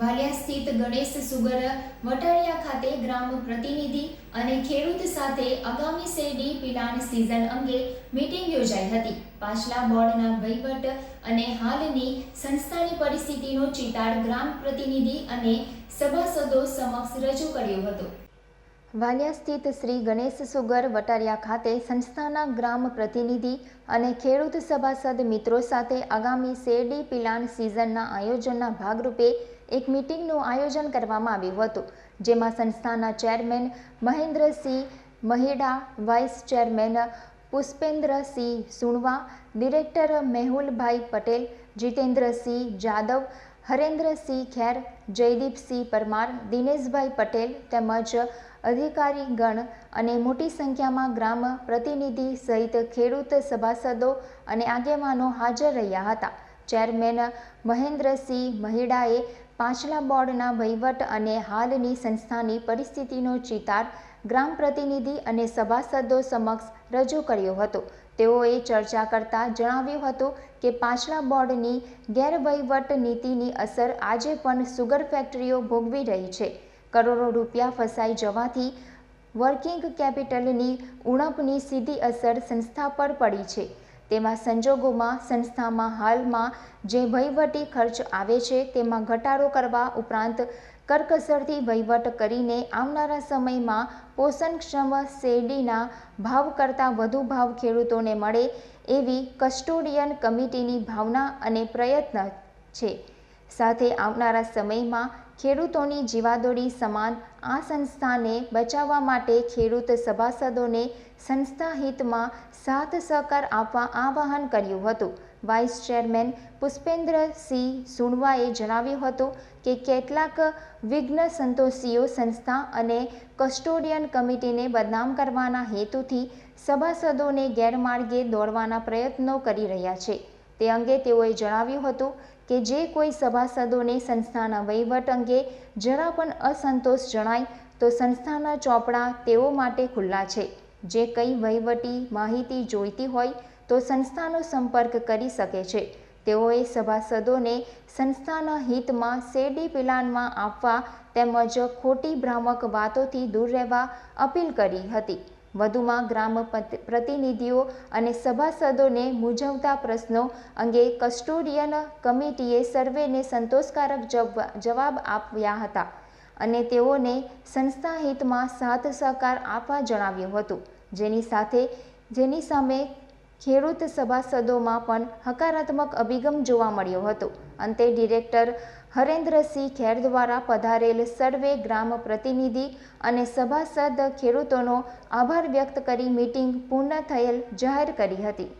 વાલિયા સ્થિત ગણેશ સુગર વટાળિયા ખાતે ગ્રામ પ્રતિનિધિ અને ખેડૂત સાથે આગામી શેરડી પિલાણ સિઝન અંગે મીટિંગ યોજાઈ હતી. પાછલા બોર્ડના વહીવટ અને હાલની સંસ્થાની પરિસ્થિતિનો ચિતાર ગ્રામ પ્રતિનિધિ અને સભાસદો સમક્ષ રજૂ કર્યો હતો. વાલિયા સ્થિત શ્રી ગણેશ સુગર વટારિયા ખાતે સંસ્થાના ગ્રામ પ્રતિનિધિ અને ખેડૂત સભાસદ મિત્રો સાથે આગામી શેરડી પિલાન સિઝનના આયોજનના ભાગરૂપે એક મીટિંગનું આયોજન કરવામાં આવ્યું હતું, જેમાં સંસ્થાના chairman Mahendrasinh Maheda, vice chairman Pushpendrasinh Sunva, director Mehulbhai Patel, Jitendrasinh Jadav Harendrasinh Kher, Jaydeepsinh Parmar, Dineshbhai Patel તેમજ અધિકારીગણ અને મોટી સંખ્યામાં ગ્રામ પ્રતિનિધિ સહિત ખેડૂત સભાસદો અને આગેવાનો હાજર રહ્યા હતા. ચેરમેન મહેન્દ્રસિંહ મહિડાએ પાછલા બોર્ડના વહીવટ અને હાલની સંસ્થાની પરિસ્થિતિનો ચિતાર ગ્રામ પ્રતિનિધિ અને સભાસદો સમક્ષ રજૂ કર્યો હતો. તેઓએ ચર્ચા કરતા જણાવ્યું હતું કે પાછલા બોર્ડની ગેરવહીવટ નીતિની અસર આજે પણ સુગર ફેક્ટરીઓ ભોગવી રહી છે. કરોડો રૂપિયા ફસાઈ જવાથી વર્કિંગ કેપિટલની ઉણપની સીધી અસર સંસ્થા પર પડી છે. તેવા સંજોગોમાં, સંસ્થામાં, હાલમાં જે વહીવટી ખર્ચ આવે છે, તેમાં ઘટાડો કરવા ઉપરાંત કરકસરથી વહીવટ કરીને આવનારા સમયમાં પોષણક્ષમ શેરડીના ભાવ કરતાં વધુ ભાવ ખેડૂતોને મળે એવી કસ્ટોડિયન કમિટીની ભાવના અને પ્રયત્ન છે. સાથે આવનારા સમયમાં ખેડૂતોની જીવાદોરી સમાન આ સંસ્થાને બચાવવા માટે ખેડૂત સભાસદોને સંસ્થા હિતમાં સાથ સહકાર આપવા આવાહન કર્યું હતું. વાઇસ ચેરમેન પુષ્પેન્દ્રસિંહ સુણવાએ જણાવ્યું હતું કે કેટલાક વિઘ્ન સંતોષીઓ સંસ્થા અને કસ્ટોડિયન કમિટીને બદનામ કરવાના હેતુથી સભાસદોને ગેરમાર્ગે દોરવાના પ્રયત્નો કરી રહ્યા છે. તે અંગે તેઓએ જણાવ્યું હતું કે જે કોઈ સભાસદોને સંસ્થાના વહીવટ અંગે જરા પણ અસંતોષ જણાય તો સંસ્થાના ચોપડા તેઓ માટે ખુલ્લા છે. જે કંઈ વહીવટી માહિતી જોઈતી હોય તો સંસ્થાનો સંપર્ક કરી શકે છે. તેઓએ સભાસદોને સંસ્થાના હિતમાં શેરડી પિલાનમાં આપવા તેમજ ખોટી ભ્રામક વાતોથી દૂર રહેવા અપીલ કરી હતી. વધુમાં ગ્રામ પ્રતિનિધિઓ અને સભાસદોને મૂંઝવતા પ્રશ્નો અંગે કસ્ટોડિયન કમિટીએ સર્વેને સંતોષકારક જવાબ આપ્યા હતા અને તેઓને સંસ્થા હિતમાં સાથ સહકાર આપવા જણાવ્યું હતું. જેની સાથે જેની સામે ખેડૂત સભાસદોમાં પણ હકારાત્મક અભિગમ જોવા મળ્યો હતો. અંતે ડિરેક્ટર હરેન્દ્રસિંહ ખેર દ્વારા પધારેલ સર્વે ગ્રામ પ્રતિનિધિ અને સભાસદ ખેડૂતોનો આભાર વ્યક્ત કરી મીટિંગ પૂર્ણ થયેલ જાહેર કરી હતી.